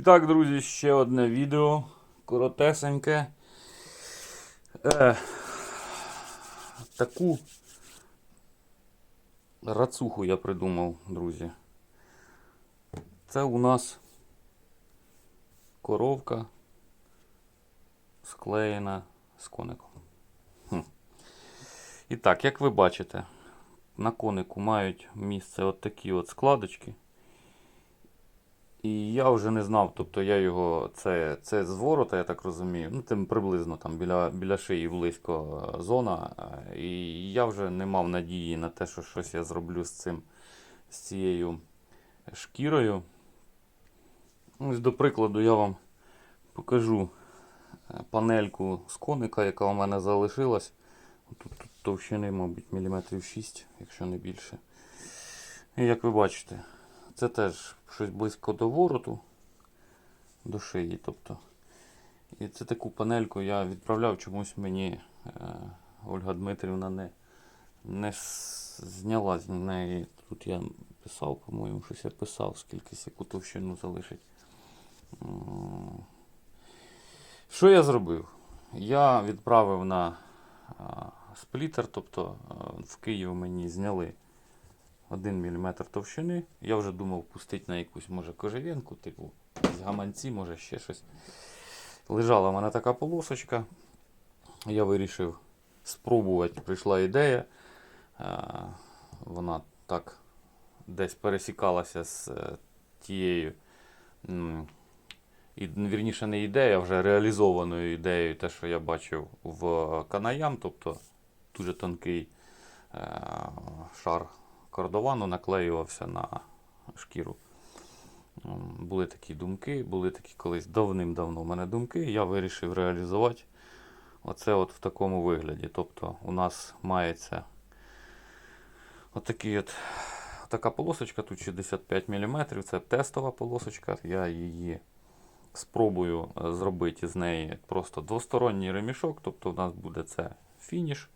І так, друзі, ще одне відео коротесеньке. Е, таку рацуху я придумав, друзі. Це у нас коровка склеєна з коником. Хм. І так, як ви бачите, на конику мають місце от такі от складочки. І я вже не знав, тобто я його, це, це з ворота, я так розумію, ну тим приблизно там біля, біля шиї близько зона. е, І я вже не мав надії на те, що щось я зроблю з цим, з цією шкірою. Ось, до прикладу, я вам покажу е, панельку з коника, яка у мене залишилась. Тут, тут товщини, мабуть, міліметрів 6, якщо не більше. І як ви бачите, це теж щось близько до вороту, до шиї. тобто. І це таку панельку я відправляв, чомусь мені е, Ольга Дмитрівна не, не зняла з неї. Тут я писав, по-моєму, щось я писав, скільки яку товщину залишить. Що я зробив? Я відправив на сплітер, тобто а, в Київ мені зняли 1 мм товщини. Я вже думав пустити на якусь, може, кожевенку, типу якісь гаманці, може ще щось. Лежала в мене така полосочка. Я вирішив спробувати. Прийшла ідея. Е, Вона так десь пересікалася з е, тією. І, вірніше, не ідея, а вже реалізованою ідеєю, те, що я бачив в Канаям, тобто дуже тонкий е, шар кордовану наклеювався на шкіру. Були такі думки, були такі колись давним-давно в мене думки. Я вирішив реалізувати оце от в такому вигляді. Тобто у нас мається отакий от, така полосочка, тут 65 мм, це тестова полосочка. Я її спробую е, зробити з неї просто двосторонній ремішок, тобто у нас буде це фініш.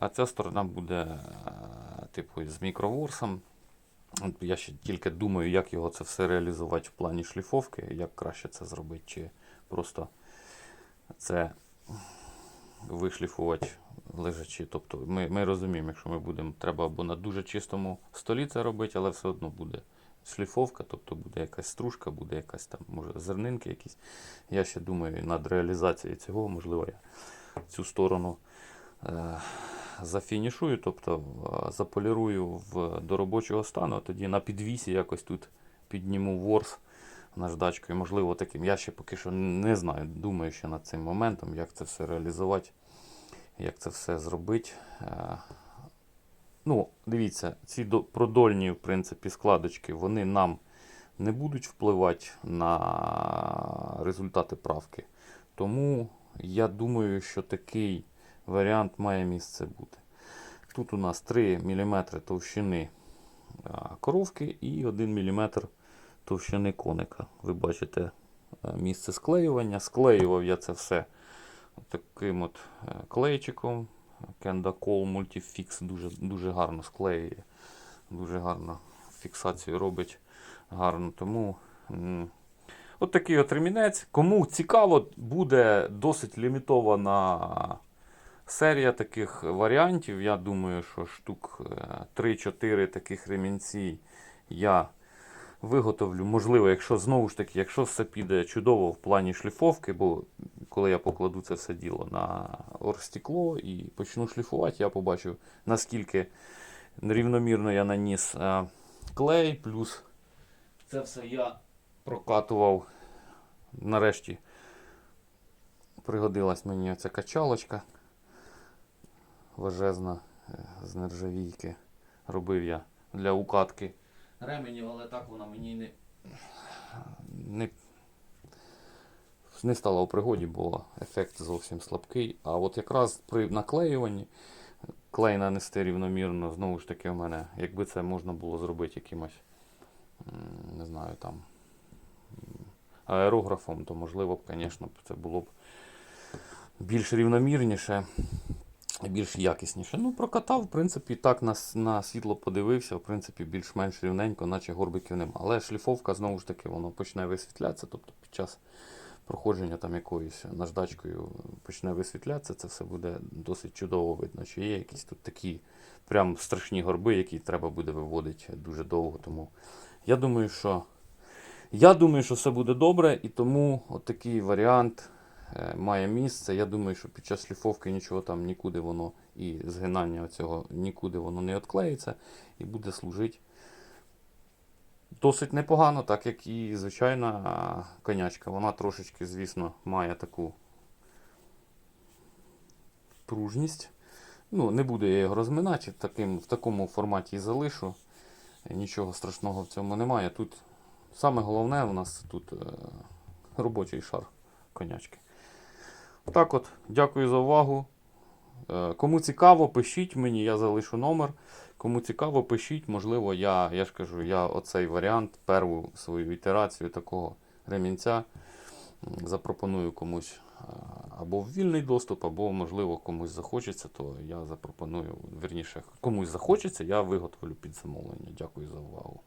А ця сторона буде е, типу з мікроворсом. Я ще тільки думаю, як його це все реалізувати в плані шліфовки, як краще це зробити, чи просто це вишліфувати лежачи. Тобто ми, ми розуміємо, якщо ми будемо, треба або на дуже чистому столі це робити, але все одно буде шліфовка, тобто буде якась стружка, буде якась там, може, зернинки якісь. Я ще думаю над реалізацією цього, можливо, я цю сторону е, зафінішую, тобто заполірую в, до робочого стану, тоді на підвісі якось тут підніму ворс наждачкою. Можливо, таким. Я ще поки що не знаю. Думаю ще над цим моментом, як це все реалізувати, як це все зробити. Е, Ну, дивіться, ці продольні, в принципі, складочки, вони нам не будуть впливати на результати правки. Тому я думаю, що такий варіант має місце бути. Тут у нас 3 мм товщини коровки і 1 мм товщини коника. Ви бачите е, місце склеювання. Склеював я це все таким от е, клейчиком. Kendacol Multifix дуже, дуже гарно склеює, дуже гарно фіксацію робить гарно. Тому от такий от ремінець. Кому цікаво, буде досить лімітована серія таких варіантів. Я думаю, що штук е, 3-4 таких ремінці я виготовлю. Можливо, якщо знову ж таки, якщо все піде чудово в плані шліфовки, бо коли я покладу це все діло на оргстекло і почну шліфувати, я побачу, наскільки рівномірно я наніс е, клей, плюс це все я прокатував. Нарешті пригодилась мені оця качалочка важезна е, з нержавійки. Робив я для укатки ременів, але так вона мені не, не, не стала у пригоді, бо ефект зовсім слабкий. А от якраз при наклеюванні клей нанести рівномірно, знову ж таки, в мене, якби це можна було зробити якимось, не знаю, там аерографом, то можливо б, звісно, це було б більш рівномірніше. Більш якісніше. Ну, прокатав, в принципі, так на, на світло подивився, в принципі, більш-менш рівненько, наче горбиків нема. Але шліфовка, знову ж таки, воно почне висвітлятися, тобто під час проходження там якоюсь наждачкою почне висвітлятися, це все буде досить чудово видно. Чи є якісь тут такі прям страшні горби, які треба буде виводити дуже довго. Тому я думаю, що я думаю, що все буде добре, і тому отакий варіант е, має місце. Я думаю, що під час шліфовки нічого там нікуди воно і згинання цього нікуди воно не відклеїться і буде служити досить непогано, так як і звичайна конячка. Вона трошечки, звісно, має таку пружність. Ну, не буду я його розминати, таким, в такому форматі і залишу. Нічого страшного в цьому немає. Тут саме головне у нас тут е, робочий шар конячки. Так от, дякую за увагу. Е, Кому цікаво, пишіть мені, я залишу номер. Кому цікаво, пишіть. Можливо, я, я ж кажу, я оцей варіант, перву свою ітерацію такого ремінця запропоную комусь е, або в вільний доступ, або, можливо, комусь захочеться, то я запропоную, верніше, комусь захочеться, я виготовлю під замовлення. Дякую за увагу.